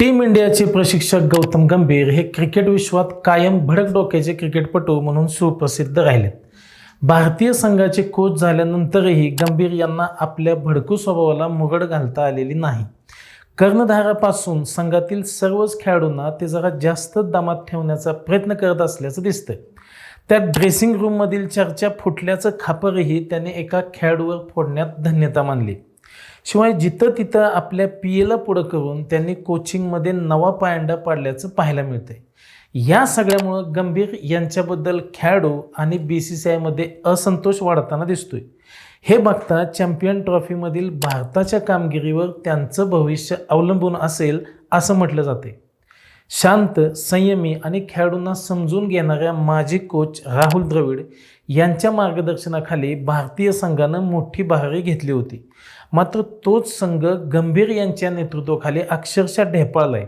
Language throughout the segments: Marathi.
टीम इंडियाचे प्रशिक्षक गौतम गंभीर हे क्रिकेट विश्वात कायम भडक डोक्याचे क्रिकेटपटू म्हणून सुप्रसिद्ध राहिलेत. भारतीय संघाचे कोच झाल्यानंतरही गंभीर यांना आपल्या भडकू स्वभावाला मुघड घालता आलेली नाही. कर्णधारापासून संघातील सर्वच खेळाडूंना ते जरा जास्त दमात ठेवण्याचा प्रयत्न करत असल्याचं दिसतंय. त्या ड्रेसिंग रूममधील चर्चा फुटल्याचं खापरही त्याने एका खेळाडूवर फोडण्यात धन्यता मानली. शिवाय जिथं तिथं आपल्या पी एला पुढं करून त्यांनी कोचिंगमध्ये नवा पायंडा पाडल्याचं पाहायला मिळतंय. या सगळ्यामुळं गंभीर यांच्याबद्दल खेळाडू आणि बी सी सी आयमध्ये असंतोष वाढताना दिसतोय. हे बघता चॅम्पियन ट्रॉफीमधील भारताच्या कामगिरीवर त्यांचं भविष्य अवलंबून असेल असं म्हटलं जाते शांत संयमी आणि खेळाडूंना समजून घेणाऱ्या माजी कोच राहुल द्रविड यांच्या मार्गदर्शनाखाली भारतीय संघानं मोठी बहारी घेतली होती. मात्र तोच संघ गंभीर यांच्या नेतृत्वाखाली अक्षरशः ढेपाळलाय.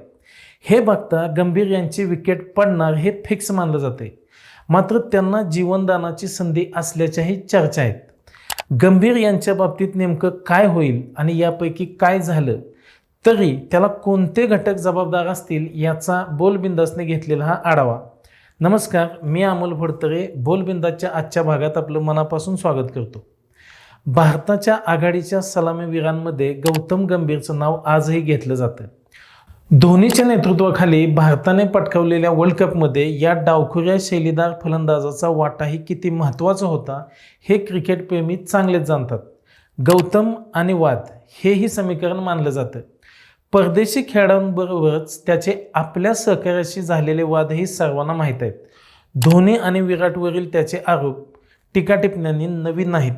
हे बघता गंभीर यांची विकेट पडणार हे फिक्स मानलं जाते मात्र त्यांना जीवनदानाची संधी असल्याच्याही चर्चा आहेत. गंभीर यांच्या बाबतीत नेमकं काय होईल आणि यापैकी काय झालं? तरी त्याला कोणते घटक जबाबदार असतील याचा बोलबिंदासने घेतलेला हा आढावा. नमस्कार मी अमोल भोडतरे बोलबिंदाच्या आजच्या भागात आपलं मनापासून स्वागत करतो. भारताच्या आघाडीच्या सलामीवीरांमध्ये गौतम गंभीरचं नाव आजही घेतलं जातं. धोनीच्या नेतृत्वाखाली भारताने पटकावलेल्या वर्ल्ड कपमध्ये या डावखुऱ्या शैलीदार फलंदाजाचा वाटाही किती महत्त्वाचा होता हे क्रिकेटप्रेमी चांगलेच जाणतात. गौतम आणि वाद हेही समीकरण मानलं जातं. परदेशी खेळाडूंबरोबरच त्याचे आपल्या सहकार्याशी झालेले वादही सर्वांना माहीत आहेत. धोनी आणि विराटवरील त्याचे आरोप टीकाटिपण्यांनी नवीन नाहीत.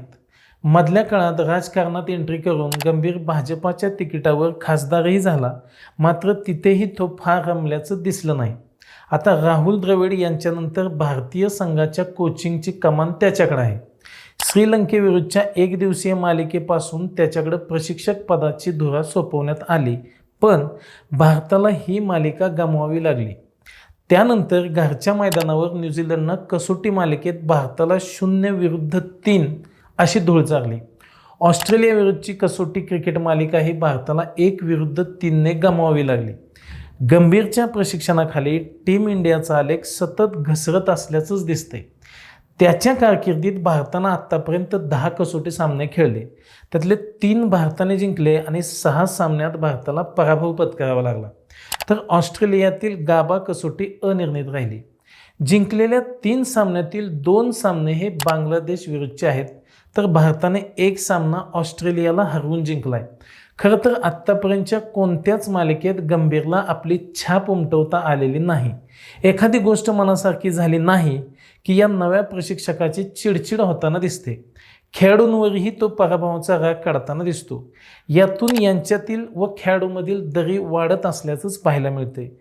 मधल्या काळात राजकारणात एंट्री करून गंभीर भाजपाच्या तिकिटावर खासदारही झाला मात्र तिथेही तो फार रमल्याचं दिसलं नाही. आता राहुल द्रविड यांच्यानंतर भारतीय संघाच्या कोचिंगची कमान त्याच्याकडे आहे. श्रीलंकेविरुद्धच्या एक दिवसीय मालिकेपासून त्याच्याकडे प्रशिक्षक पदाची धुरा सोपवण्यात आली पण भारताला ही मालिका गमवावी लागली. त्यानंतर घरच्या मैदानावर न्यूझीलंडनं कसोटी मालिकेत भारताला शून्य विरुद्ध तीन अशी धूळ चारली. ऑस्ट्रेलियाविरुद्धची कसोटी क्रिकेट मालिका ही भारताला एक विरुद्ध तीनने गमवावी लागली. गंभीरच्या प्रशिक्षणाखाली टीम इंडियाचा आलेख सतत घसरत असल्याचंच दिसतंय. त्याच्या कारकिर्दीत भारतानं आत्तापर्यंत दहा कसोटी सामने खेळले. त्यातले तीन भारताने जिंकले आणि सहा सामन्यात भारताला पराभव पत्करावा लागला. तर ऑस्ट्रेलियातील गाबा कसोटी अनिर्णित राहिली. जिंकलेल्या तीन सामन्यातील दोन सामने हे बांगलादेश विरुद्धचे आहेत. तर भारताने एक सामना ऑस्ट्रेलियाला हरवून जिंकला आहे खरं तर आत्तापर्यंतच्या कोणत्याच मालिकेत गंभीरला आपली छाप उमटवता आलेली नाही. एखादी गोष्ट मनासारखी झाली नाही की या नव्या प्रशिक्षकाची चिडचिड होताना दिसते. खेळाडूंवरही तो पराभवाचा राग काढताना दिसतो. यातून यांच्यातील व खेळाडूमधील दरी वाढत असल्याचंच पाहायला मिळते.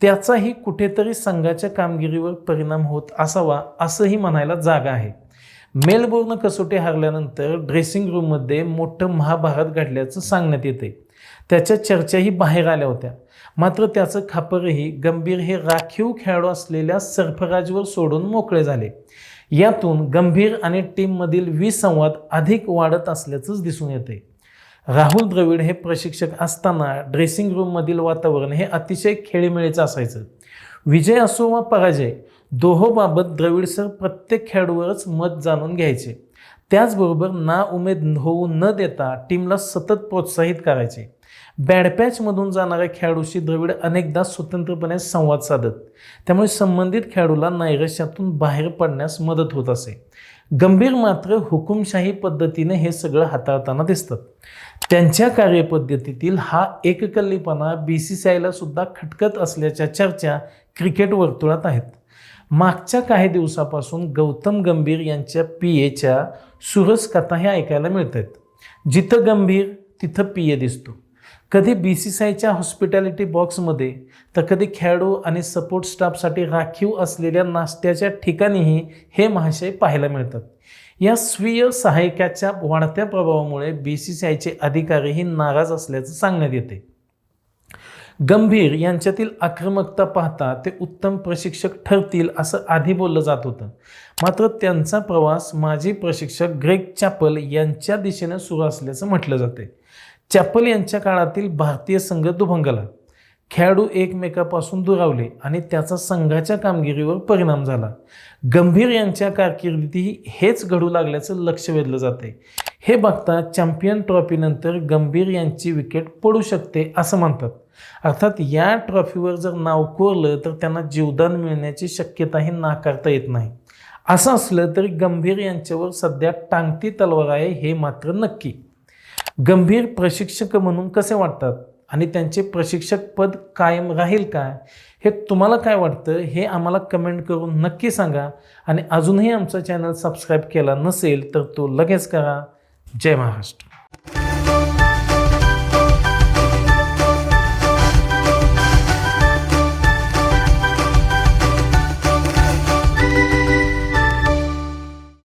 त्याचाही कुठेतरी संघाच्या कामगिरीवर परिणाम होत असावा असंही म्हणायला जागा आहे. मेलबोर्न कसोटी हरल्यानंतर ड्रेसिंग रूममध्ये मोठं महाभारत घडल्याचं सांगण्यात येते त्याच्या चर्चाही बाहेर आल्या होत्या. मात्र त्याचं खापरही गंभीर हे राखीव खेळाडू असलेल्या सरफराजवर सोडून मोकळे झाले. यातून गंभीर आणि टीममधील विसंवाद अधिक वाढत असल्याचंच दिसून येते राहुल द्रविड हे प्रशिक्षक असताना ड्रेसिंग रूममधील वातावरण हे अतिशय खेळीमेळीचं असायचं. विजय असो वा पराजय दोहोबाबत द्रविड सर प्रत्येक खेळाडूवरच मत जाणून घ्यायचे. त्याचबरोबर ना उमेद होऊ न देता टीमला सतत प्रोत्साहित करायचे. बॅडपॅचमधून जाणाऱ्या खेळाडूशी द्रविड अनेकदा स्वतंत्रपणे संवाद साधत. त्यामुळे संबंधित खेळाडूला नैराश्यातून बाहेर पडण्यास मदत होत असे. गंभीर मात्र हुकुमशाही पद्धतीने हे सगळं हाताळताना दिसतात. त्यांच्या कार्यपद्धतीतील हा एककल्लीपणा बी सी सी आयला सुद्धा खटकत असल्याच्या चर्चा क्रिकेट वर्तुळात आहेत. मागच्या काही दिवसापासून गौतम गंभीर यांच्या पी एच्या सुरस कथाही ऐकायला मिळत आहेत जिथं गंभीर तिथं पी ए दिसतो. कधी बी सी सी आयच्या हॉस्पिटॅलिटी बॉक्समध्ये तर कधी खेळाडू आणि सपोर्ट स्टाफसाठी राखीव असलेल्या नाश्त्याच्या ठिकाणीही हे महाशय पाहायला मिळतात. या स्वीय सहाय्यकाच्या वाढत्या प्रभावामुळे बी सी सी आयचे अधिकारीही नाराज असल्याचं सांगण्यात येते गंभीर यांच्यातील आक्रमकता पाहता ते उत्तम प्रशिक्षक ठरतील असं आधी बोललं जात होतं. मात्र त्यांचा प्रवास माजी प्रशिक्षक ग्रेग चॅपल यांच्या दिशेनं सुरू असल्याचं म्हटलं जाते चॅपल यांच्या काळातील भारतीय संघ दुभंगला खेळाडू एकमेकापासून दुरावले आणि त्याचा संघाच्या कामगिरीवर परिणाम झाला. गंभीर यांच्या कारकिर्दीतही हेच घडू लागल्याचं लक्ष वेधलं जाते हे बघता चॅम्पियन ट्रॉफीनंतर गंभीर यांची विकेट पडू शकते असं म्हणतात. अर्थात या ट्रॉफीवर जर नाव कोरलं तर त्यांना जीवदान मिळण्याची शक्यताही नाकारता येत नाही. असं असलं तरी गंभीर यांच्यावर सध्या टांगती तलवार आहे हे मात्र नक्की. गंभीर प्रशिक्षक म्हणून कसे वाटतात? आणि त्यांचे प्रशिक्षक पद कायम राहील का? हे तुम्हाला काय वाटतं? हे आम्हाला कमेंट करून नक्की सांगा. आणि अजूनही आमचा चॅनल सबस्क्राईब केला नसेल तर तो लगेच करा. जय महाराष्ट्र.